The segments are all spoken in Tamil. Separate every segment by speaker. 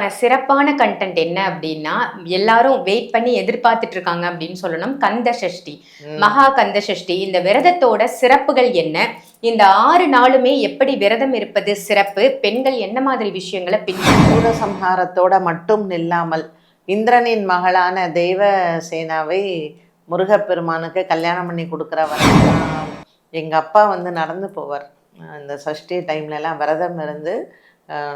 Speaker 1: சிறப்பான கண்டென்ட் என்ன அப்படின்னா எல்லாரும் வெயிட் பண்ணி எதிர்பார்த்துட்டு இருக்காங்க அப்படின்னு சொல்லணும். கந்த சஷ்டி. மகா கந்த சஷ்டி. இந்த விரதத்தோட சிறப்புகள் என்ன? இந்த ஆறு நாளுமே எப்படி விரதம் இருப்பது சிறப்பு? பெண்கள் என்ன மாதிரி விஷயங்களை பின்
Speaker 2: சூரசம்ஹாரத்தோட மட்டும் நில்லாமல் இந்திரனின் மகளான தெய்வ சேனாவை முருகப்பெருமானுக்கு கல்யாணம் பண்ணி கொடுக்குறவர் எங்கள் அப்பா வந்து நடந்து போவார். இந்த சஷ்டி டைம்ல எல்லாம் விரதம் இருந்து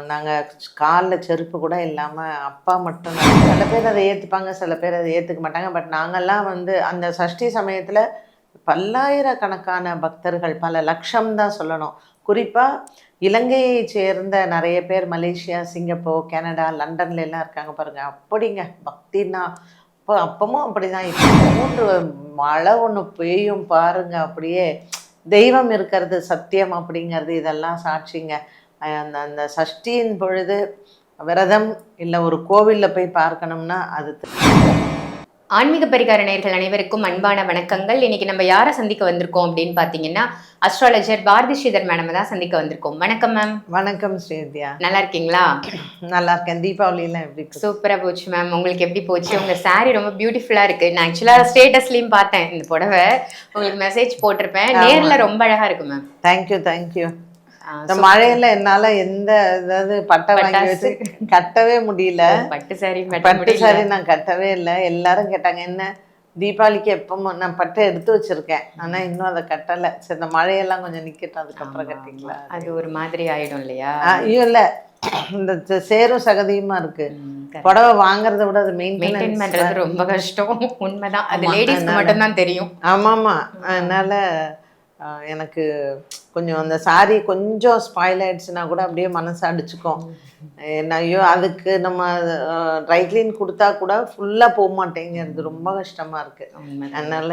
Speaker 2: நாங்கள் காலில் செருப்பு கூட இல்லாமல் அப்பா மட்டும் தான். சில பேர் அதை ஏற்றுப்பாங்க சில பேர் அதை ஏற்றுக்க மாட்டாங்க. பட் நாங்கள்லாம் வந்து அந்த சஷ்டி சமயத்தில் பல்லாயிரக்கணக்கான பக்தர்கள் பல லட்சம் தான் சொல்லணும். குறிப்பாக இலங்கையை சேர்ந்த நிறைய பேர் மலேசியா சிங்கப்பூர் கனடா லண்டன்ல எல்லாம் இருக்காங்க பாருங்கள் அப்படிங்க. பக்தின்னா அப்போ அப்பவும் அப்படிதான். இப்போ மூன்று மழை ஒன்று பெய்யும் பாருங்க. அப்படியே தெய்வம் இருக்கிறது சத்தியம் அப்படிங்கிறது இதெல்லாம் சாட்சிங்க. அந்த அந்த சஷ்டியின் பொழுது விரதம் இல்லை ஒரு கோவிலில் போய் பார்க்கணும்னா அது
Speaker 1: ஆன்மீக பரிகார அனைவருக்கும் அன்பான வணக்கங்கள். இன்னைக்கு நம்ம யாரை சந்திக்க வந்திருக்கோம் அப்படின்னு பாத்தீங்கன்னா அஸ்ட்ராலஜர் பாரதி ஸ்ரீதர் மேடம் தான் சந்திக்க வந்திருக்கோம். வணக்கம் மேம்
Speaker 2: வணக்கம் ஸ்ரீவித்யா.
Speaker 1: நல்லா இருக்கீங்களா?
Speaker 2: நல்லா இருக்கேன். தீபாவளியெல்லாம் எப்படி இருக்கு?
Speaker 1: சூப்பரா போச்சு மேம் உங்களுக்கு எப்படி போச்சு? உங்க saree ரொம்ப பியூட்டிஃபுல்லா இருக்கு. நான் ஆக்சுவலா ஸ்டேட்டஸ்லயும் பார்த்தேன் இந்த புடவை. உங்களுக்கு மெசேஜ் போட்டிருப்பேன். நேர்ல ரொம்ப அழகா இருக்கு மேம்
Speaker 2: தேங்க்யூ தேங்க்யூ இந்த மழையில என்னால எந்த அதாவது பட்டை வாங்கி வச்சு கட்டவே முடியல.
Speaker 1: பட்டு saree
Speaker 2: பட்டு சாரி நான் கட்டவே இல்லை. எல்லாரும் கேட்டாங்க என்ன? தீபாவளிக்கு எப்போ நான் பட்டை எடுத்து வச்சிருக்கேன். ஆனா இன்னும் அதை கட்டல. சரி இந்த மழையெல்லாம் கொஞ்சம் நிக்கட்டும் அதுக்கப்புறம் கட்டிக்கலாம்.
Speaker 1: அது ஒரு மாதிரி ஆயிடும் இல்லையா?
Speaker 2: ஐயோ இல்ல. இந்த சேரும் சகதியுமா இருக்கு. புடவை வாங்குறத விட அது
Speaker 1: மெயின்டைன் பண்றது ரொம்ப கஷ்டம். உண்மைதான். அது லேடிஸ்க்கு மட்டும் தான் தெரியும்.
Speaker 2: ஆமாமா. அதனால ஆஹ், எனக்கு கொஞ்சம் அந்த சாரி கொஞ்சம் ஸ்பாயில் ஆயிடுச்சுன்னா கூட அப்படியே மனசு அடிச்சுக்கும் என்ன ஐயோ அதுக்கு நம்ம ட்ரை க்ளீன் கொடுத்தா கூட ஃபுல்லாக போக மாட்டேங்கிறது ரொம்ப கஷ்டமா இருக்கு.
Speaker 1: உண்மைதான்.
Speaker 2: அதனால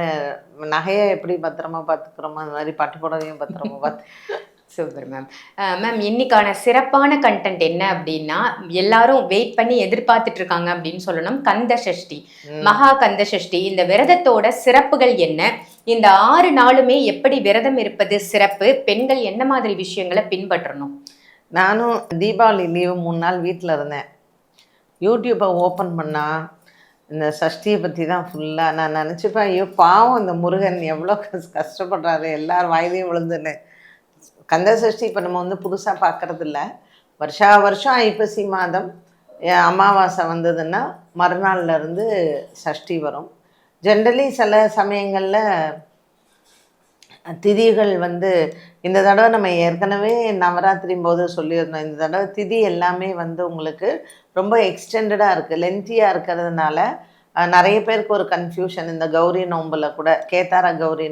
Speaker 2: நகையை எப்படி பத்திரமா பார்த்துக்கிறோமோ அந்த மாதிரி பட்டு புடவையும் பத்திரமா பார்த்து
Speaker 1: சூப்பர் மேம் மேம் இன்னைக்கான சிறப்பான கண்டென்ட் என்ன அப்படின்னா எல்லாரும் வெயிட் பண்ணி எதிர்பார்த்துட்டு இருக்காங்க அப்படின்னு சொல்லணும். கந்த சஷ்டி மகா கந்த சஷ்டி இந்த விரதத்தோட சிறப்புகள் என்ன? இந்த ஆறு நாளுமே எப்படி விரதம் இருப்பது சிறப்பு? பெண்கள் என்ன மாதிரி விஷயங்களை பின்பற்றணும்?
Speaker 2: நானும் தீபாவளி லீவு மூணு நாள் வீட்டில் இருந்தேன். யூடியூப்பை ஓப்பன் பண்ணால் இந்த சஷ்டியை பற்றி தான் ஃபுல்லாக நான் நினச்சிப்பேன் ஐயோ பாவம் இந்த முருகன் எவ்வளோ கஷ் கஷ்டப்படுறாரு எல்லார் வாயிலையும் விழுந்துன்னு. கந்த சஷ்டி இப்போ நம்ம வந்து புதுசாக பார்க்கறது இல்லை வருஷா வருஷம் ஐப்பசி மாதம் அமாவாசை வந்ததுன்னா மறுநாள்லேருந்து சஷ்டி வரும். ஜென்ரலி சில சமயங்களில் திதிகள் வந்து இந்த தடவை நம்ம ஏற்கனவே நவராத்திரி போது சொல்லியிருந்தோம். இந்த தடவை திதி எல்லாமே வந்து உங்களுக்கு ரொம்ப எக்ஸ்டெண்டடாக இருக்குது லென்த்தியாக இருக்கிறதுனால நிறைய பேருக்கு ஒரு கன்ஃபியூஷன் இந்த கௌரி நோம்பில் கூட கேத்தார கௌரி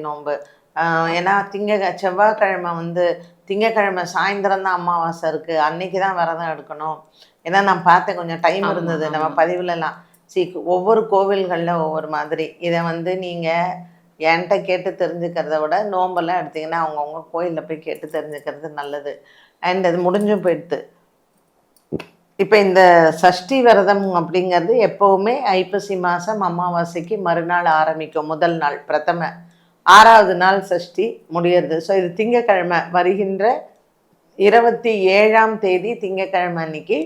Speaker 2: அஹ், ஏன்னா திங்க செவ்வாய்க்கிழமை வந்து திங்கக்கிழமை சாயந்தரம் தான் அமாவாசை இருக்குது அன்னைக்கு தான் விரதம் எடுக்கணும். ஏன்னா நான் பார்த்தேன் கொஞ்சம் டைம் இருந்தது. நம்ம. பதிவுலலாம். சி ஒவ்வொரு கோவில்களில் ஒவ்வொரு மாதிரி. இதை வந்து நீங்கள் என்கிட்ட கேட்டு தெரிஞ்சுக்கிறத விட நோம்பெல்லாம் எடுத்தீங்கன்னா அவங்கவுங்க கோயிலில் போய் கேட்டு தெரிஞ்சுக்கிறது நல்லது. அண்ட் அது முடிஞ்சும் போயிடுது. இப்போ இந்த சஷ்டி விரதம் அப்படிங்கிறது எப்போவுமே ஐப்பசி மாதம் அமாவாசைக்கு மறுநாள் ஆரம்பிக்கும் முதல் நாள் பிரதம. ஆறாவது நாள் சஷ்டி முடியறது. ஸோ இது திங்கக்கிழமை வருகின்ற இருபத்தி ஏழாம் தேதி திங்கக்கிழமை அன்னைக்கு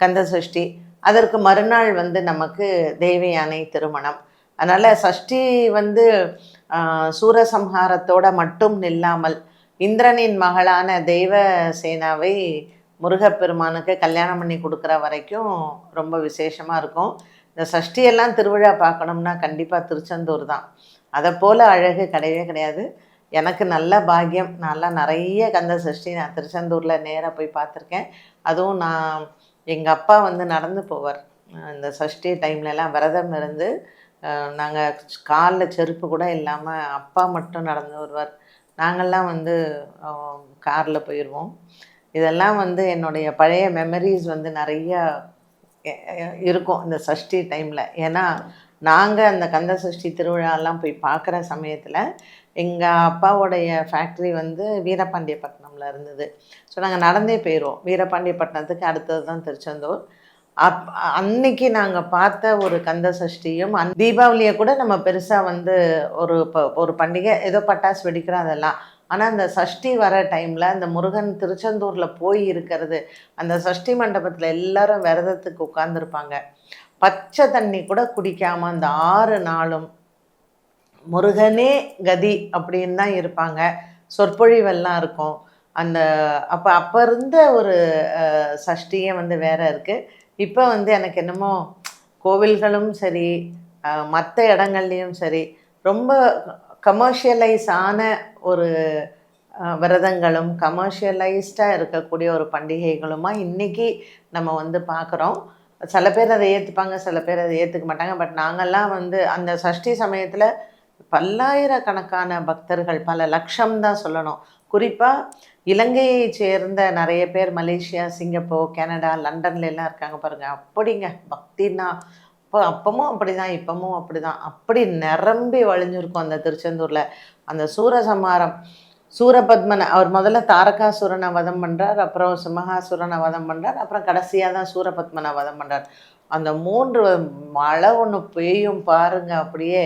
Speaker 2: கந்த சஷ்டி. அதற்கு மறுநாள் வந்து நமக்கு தேவயானை திருமணம். அதனால் சஷ்டி வந்து சூரசம்ஹாரத்தோட மட்டும் நில்லாமல் இந்திரனின் மகளான தெய்வ சேனாவை முருகப்பெருமானுக்கு கல்யாணம் பண்ணி கொடுக்குற வரைக்கும் ரொம்ப விசேஷமாக இருக்கும். இந்த சஷ்டியெல்லாம் திருவிழா பார்க்கணும்னா கண்டிப்பாக திருச்செந்தூர் தான். அதை போல் அழகு கிடையவே கிடையாது. எனக்கு நல்ல பாக்கியம். நல்லா நிறைய கந்த சஷ்டி நான் திருச்செந்தூரில் நேராக போய் பார்த்துருக்கேன். அதுவும் நான் எங்கள் அப்பா வந்து நடந்து போவார். இந்த சஷ்டி டைம்லலாம் விரதம் இருந்து நாங்கள் காலில் செருப்பு கூட இல்லாமல் அப்பா மட்டும் நடந்து வருவார். நாங்கள்லாம் வந்து காரில் போயிடுவோம் இதெல்லாம் வந்து என்னுடைய பழைய மெமரிஸ் வந்து நிறையா இருக்கும் இந்த சஷ்டி டைமில் ஏன்னா நாங்கள் அந்த கந்த சஷ்டி திருவிழாலாம் போய் பார்க்குற சமயத்தில் எங்கள் அப்பாவோடைய ஃபேக்ட்ரி வந்து வீரபாண்டியப்பட்டினம்ல இருந்தது. ஸோ நாங்கள் நடந்தே போயிடுவோம் வீரபாண்டியப்பட்டினத்துக்கு அடுத்தது தான் திருச்செந்தூர். அப் அன்னைக்கு நாங்கள் பார்த்த ஒரு கந்த சஷ்டியும் அந் தீபாவளியை கூட நம்ம பெருசாக வந்து ஒரு ப- ஒரு பண்டிகை ஏதோ பட்டாசு வெடிக்கிறோம் அதெல்லாம். ஆனால் அந்த சஷ்டி வர டைமில் அந்த முருகன் திருச்செந்தூரில் போய் இருக்கிறது அந்த சஷ்டி மண்டபத்தில் எல்லாரும் விரதத்துக்கு உட்காந்துருப்பாங்க பச்சை தண்ணி கூட குடிக்காமல் அந்த ஆறு நாளும் முருகனே கதி அப்படின்னு தான் இருப்பாங்க. சொற்பொழிவெல்லாம் இருக்கும். அந்த அப்போ அப்போ இருந்த ஒரு சஷ்டியே வந்து வேற இருக்குது இப்போ வந்து எனக்கு என்னமோ கோவில்களும் சரி மற்ற இடங்கள்லையும் சரி ரொம்ப கமர்ஷியலைஸ் ஆன ஒரு விரதங்களும் கமர்ஷியலைஸ்டாக இருக்கக்கூடிய ஒரு பண்டிகைகளுமா இன்றைக்கி நம்ம வந்து பார்க்குறோம் சில பேர் அதை ஏற்றுப்பாங்க சில பேர் அதை ஏற்றுக்க மாட்டாங்க. பட் நாங்கள்லாம் வந்து அந்த சஷ்டி சமயத்தில் பல்லாயிரக்கணக்கான பக்தர்கள் பல லட்சம் தான் சொல்லணும். குறிப்பாக இலங்கையை சேர்ந்த நிறைய பேர் மலேசியா சிங்கப்பூர் கனடா லண்டன்ல எல்லாம் இருக்காங்க பாருங்கள் அப்படிங்க. பக்தின்னா இப்போ அப்பமும் அப்படிதான் இப்பமும் அப்படிதான். அப்படி நிரம்பி வழிஞ்சிருக்கும் அந்த திருச்செந்தூரில். அந்த சூரசம்ஹாரம் சூரபத்மனை அவர் முதல்ல தாரகாசுரனை வதம் பண்ணுறார் அப்புறம் சிம்மகாசுரனை வதம் பண்ணுறார் அப்புறம் கடைசியாக தான் சூரபத்மனை வதம் பண்ணுறார் அந்த மூன்று மழை ஒன்று பெய்யும் பாருங்கள் அப்படியே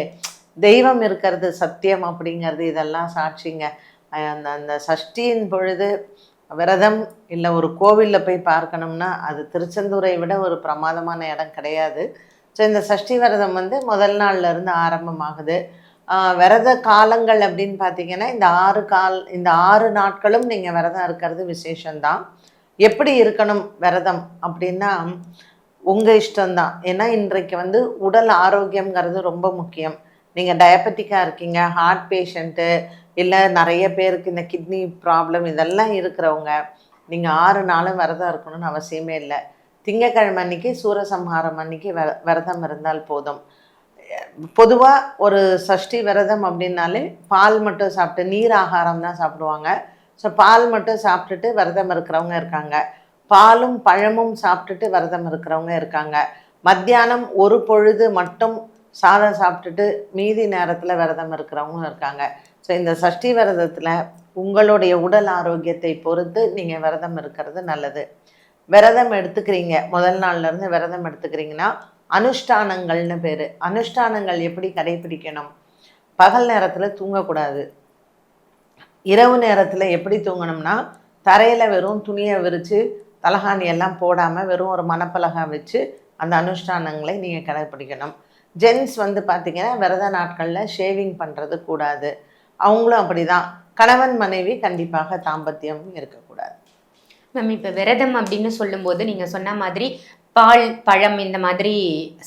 Speaker 2: தெய்வம் இருக்கிறது சத்தியம் அப்படிங்கிறது இதெல்லாம் சாட்சிங்க. அந்த அந்த சஷ்டியின் பொழுது விரதம் இல்லை ஒரு கோவிலில் போய் பார்க்கணும்னா அது திருச்செந்தூரை விட ஒரு பிரமாதமான இடம் கிடையாது. ஸோ இந்த சஷ்டி விரதம் வந்து முதல் நாள்ல இருந்து ஆரம்பமாகுது. விரத காலங்கள் அப்படின்னு பார்த்தீங்கன்னா இந்த ஆறு கால் இந்த ஆறு நாட்களும் நீங்கள் விரதம் இருக்கிறது விசேஷம்தான். எப்படி இருக்கணும் விரதம் அப்படின்னா உங்கள் இஷ்டம்தான். ஏன்னா இன்றைக்கு வந்து உடல் ஆரோக்கியம்ங்கிறது ரொம்ப முக்கியம். நீங்கள் டயபெட்டிக்காக இருக்கீங்க ஹார்ட் பேஷண்ட்டு இல்லை நிறைய பேருக்கு இந்த கிட்னி ப்ராப்ளம் இதெல்லாம் இருக்கிறவங்க நீங்கள் ஆறு நாளும் விரதம் இருக்கணும்னு அவசியமே இல்லை. திங்கக்கிழமை அன்னைக்கு சூரசம்ஹாரம் அன்னைக்கு விர விரதம் இருந்தால் போதும். பொதுவாக ஒரு சஷ்டி விரதம் அப்படின்னாலே பால் மட்டும் சாப்பிட்டு நீர் ஆகாரம் தான் சாப்பிடுவாங்க. ஸோ பால் மட்டும் சாப்பிட்டுட்டு விரதம் இருக்கிறவங்க இருக்காங்க. பாலும் பழமும் சாப்பிட்டுட்டு விரதம் இருக்கிறவங்க இருக்காங்க. மத்தியானம் ஒரு பொழுது மட்டும் சாதம் சாப்பிட்டுட்டு மீதி நேரத்தில் விரதம் இருக்கிறவங்களும் இருக்காங்க. ஸோ இந்த சஷ்டி விரதத்தில் உங்களுடைய உடல் ஆரோக்கியத்தை பொறுத்து நீங்கள் விரதம் இருக்கிறது நல்லது. விரதம் எடுத்துக்கிறீங்க. முதல் நாள்லேருந்து விரதம் எடுத்துக்கிறீங்கன்னா அனுஷ்டானங்கள்னு பேர். அனுஷ்டானங்கள் எப்படி கடைபிடிக்கணும்? பகல் நேரத்தில் தூங்கக்கூடாது. இரவு நேரத்தில் எப்படி தூங்கணும்னா தரையில் வெறும் துணியை விரித்து தலகாணி எல்லாம் போடாமல் வெறும் ஒரு மணப்பலகா வச்சு அந்த அனுஷ்டானங்களை நீங்கள் கடைப்பிடிக்கணும் ஜென்ஸ் வந்து பார்த்திங்கன்னா விரத நாட்களில் ஷேவிங் பண்ணுறது கூடாது. அவங்களும் அப்படிதான். கணவன் மனைவி கண்டிப்பாக தாம்பத்தியம் இருக்கக்கூடாது.
Speaker 1: மேம் இப்போ விரதம் அப்படின்னு சொல்லும்போது நீங்கள் சொன்ன மாதிரி பால் பழம் இந்த மாதிரி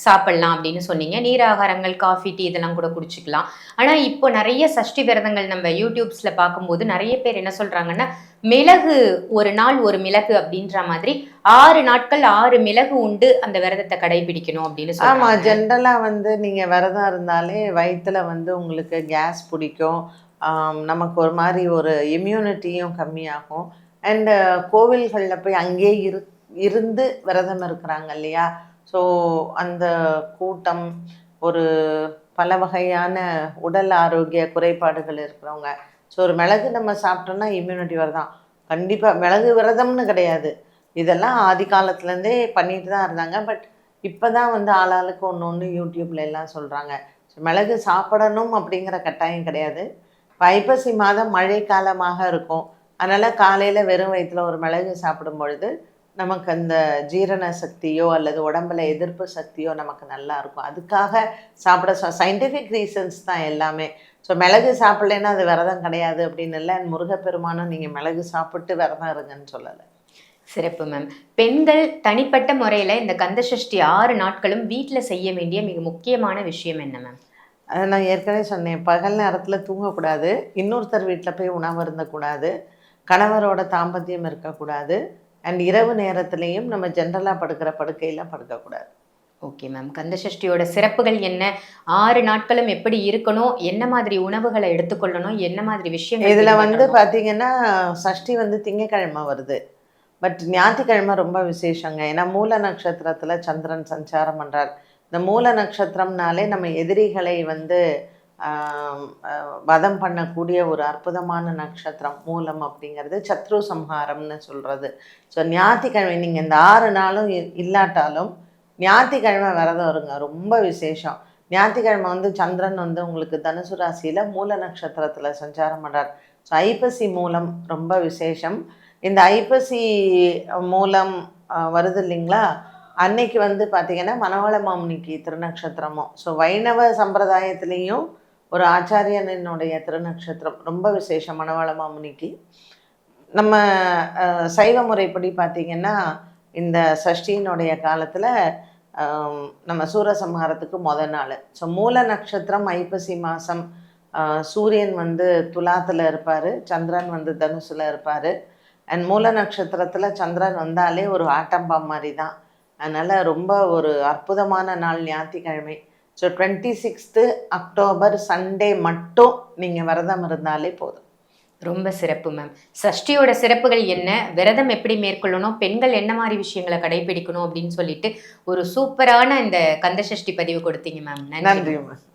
Speaker 1: சாப்பிடலாம் அப்படின்னு சொன்னீங்க. நீராகாரங்கள் காஃபி டீ இதெல்லாம் கூட குடிச்சிக்கலாம். ஆனால் இப்போ நிறைய சஷ்டி விரதங்கள் நம்ம யூடியூப்ஸில் பார்க்கும்போது நிறைய பேர் என்ன சொல்கிறாங்கன்னா மிளகு ஒரு நாள் ஒரு மிளகு அப்படின்ற மாதிரி ஆறு நாட்கள் ஆறு மிளகு உண்டு அந்த விரதத்தை கடைபிடிக்கணும் அப்படின்னு
Speaker 2: ஆமாம்
Speaker 1: சொல்றாங்க.
Speaker 2: ஜென்ரலாக வந்து நீங்கள் விரதம் இருந்தாலே வயித்துல வந்து உங்களுக்கு கேஸ் பிடிக்கும். ஆம், நமக்கு ஒரு மாதிரி ஒரு இம்யூனிட்டியும் கம்மியாகும். அண்டு கோவில்களில் போய் அங்கேயே இரு இருந்து விரதம் இருக்கிறாங்க இல்லையா? ஸோ அந்த கூட்டம் ஒரு பல வகையான உடல் ஆரோக்கிய குறைபாடுகள் இருக்கிறவங்க. ஸோ ஒரு மிளகு நம்ம சாப்பிட்டோம்னா இம்யூனிட்டி வரதான். கண்டிப்பாக மிளகு விரதம்னு கிடையாது. இதெல்லாம் ஆதி காலத்துலேருந்தே பண்ணிட்டு தான் இருந்தாங்க. பட் இப்போ தான் வந்து ஆளாளுக்கு ஒன்று ஒன்று யூடியூப்ல எல்லாம் சொல்கிறாங்க மிளகு சாப்பிடணும் அப்படிங்கிற கட்டாயம் கிடையாது. ஐப்பசி மாதம் மழை காலமாக இருக்கும். அதனால் காலையில் வெறும் வயிற்றுல ஒரு மிளகு சாப்பிடும் பொழுது நமக்கு அந்த ஜீரண சக்தியோ அல்லது உடம்புல எதிர்ப்பு சக்தியோ நமக்கு நல்லா இருக்கும். அதுக்காக சாப்பிட சயின்டிஃபிக் ரீசன்ஸ் தான் எல்லாமே. ஸோ மிளகு சாப்பிடலைன்னா அது விரதம் கிடையாது அப்படின்னு இல்லை. முருகப்பெருமானும் நீங்கள் மிளகு சாப்பிட்டு விரதம் இருங்கன்னு சொல்லலை.
Speaker 1: சிறப்பு மேம் பெண்கள் தனிப்பட்ட முறையில் இந்த கந்தசஷ்டி ஆறு நாட்களும் வீட்டில் செய்ய வேண்டிய மிக முக்கியமான விஷயம் என்ன மேம்
Speaker 2: அதை நான் ஏற்கனவே சொன்னேன். பகல் நேரத்தில் தூங்கக்கூடாது. இன்னொருத்தர் வீட்டில் போய் உணவு இருந்தக்கூடாது. கணவரோட தாம்பத்தியம் இருக்கக்கூடாது. அண்ட் இரவு நேரத்துலேயும் நம்ம ஜென்ரலாக படுக்கிற படுக்கையில் படுக்கக்கூடாது.
Speaker 1: ஓகே மேம் கந்தசஷ்டியோட சிறப்புகள் என்ன? ஆறு நாட்களும் எப்படி இருக்கணும்? என்ன மாதிரி உணவுகளை எடுத்துக்கொள்ளணும்? என்ன மாதிரி விஷயங்கள்
Speaker 2: இதில் வந்து? பார்த்தீங்கன்னா சஷ்டி வந்து திங்கக்கிழமை வருது. பட் ஞாயிற்றுக்கிழமை ரொம்ப விசேஷங்க. ஏன்னா மூல நட்சத்திரத்தில் சந்திரன் சஞ்சாரம் பண்ணுறார் இந்த மூல நட்சத்திரம்னாலே நம்ம எதிரிகளை வந்து வதம் பண்ணக்கூடிய ஒரு அற்புதமான நட்சத்திரம் மூலம் அப்படிங்கிறது சத்ரு சம்ஹாரம்னு சொல்கிறது ஸோ ஞாயிற்றுக்கிழமை நீங்கள் இந்த ஆறு நாளும் இ- இல்லாட்டாலும் ஞாயிற்றுக்கிழமை விரதம் இருங்க ரொம்ப விசேஷம். ஞாயிற்றுக்கிழமை வந்து சந்திரன் வந்து உங்களுக்கு தனுசு ராசியில் மூல நட்சத்திரத்தில் சஞ்சாரம் பண்ணுறார் ஸோ ஐப்பசி மூலம் ரொம்ப விசேஷம். இந்த ஐப்பசி மூலம் வருது இல்லைங்களா? அன்னைக்கு வந்து பார்த்திங்கன்னா மனவள மாமுனிக்கு திருநக்ஷத்திரமும் ஸோ வைணவ சம்பிரதாயத்துலேயும் ஒரு ஆச்சாரியனினுடைய திருநக்ஷத்திரம் ரொம்ப விசேஷம் மணவாள மாமுனிக்கு நம்ம சைவ முறைப்படி பார்த்திங்கன்னா இந்த சஷ்டியினுடைய காலத்தில் நம்ம சூரசம்ஹாரத்துக்கு முத நாள். ஸோ மூல நட்சத்திரம் ஐப்பசி மாதம் சூரியன் வந்து துலாத்தில் இருப்பார் சந்திரன் வந்து தனுசில் இருப்பார். அண்ட் மூல நட்சத்திரத்தில் சந்திரன் வந்தாலே ஒரு ஆட்டம்பா மாதிரி தான் அதனால் ரொம்ப ஒரு அற்புதமான நாள் ஞாயிற்றுக்கிழமை. So twenty sixth October Sunday மட்டும் நீங்கள் விரதம் இருந்தாலே போதும்.
Speaker 1: ரொம்ப சிறப்பு மேம் சஷ்டியோட சிறப்புகள் என்ன? விரதம் எப்படி மேற்கொள்ளணும்? பெண்கள் என்ன மாதிரி விஷயங்களை கடைபிடிக்கணும் அப்படின்னு சொல்லிட்டு ஒரு சூப்பரான இந்த கந்த சஷ்டி பதிவு கொடுத்தீங்க மேம்
Speaker 2: நன்றி. மேம்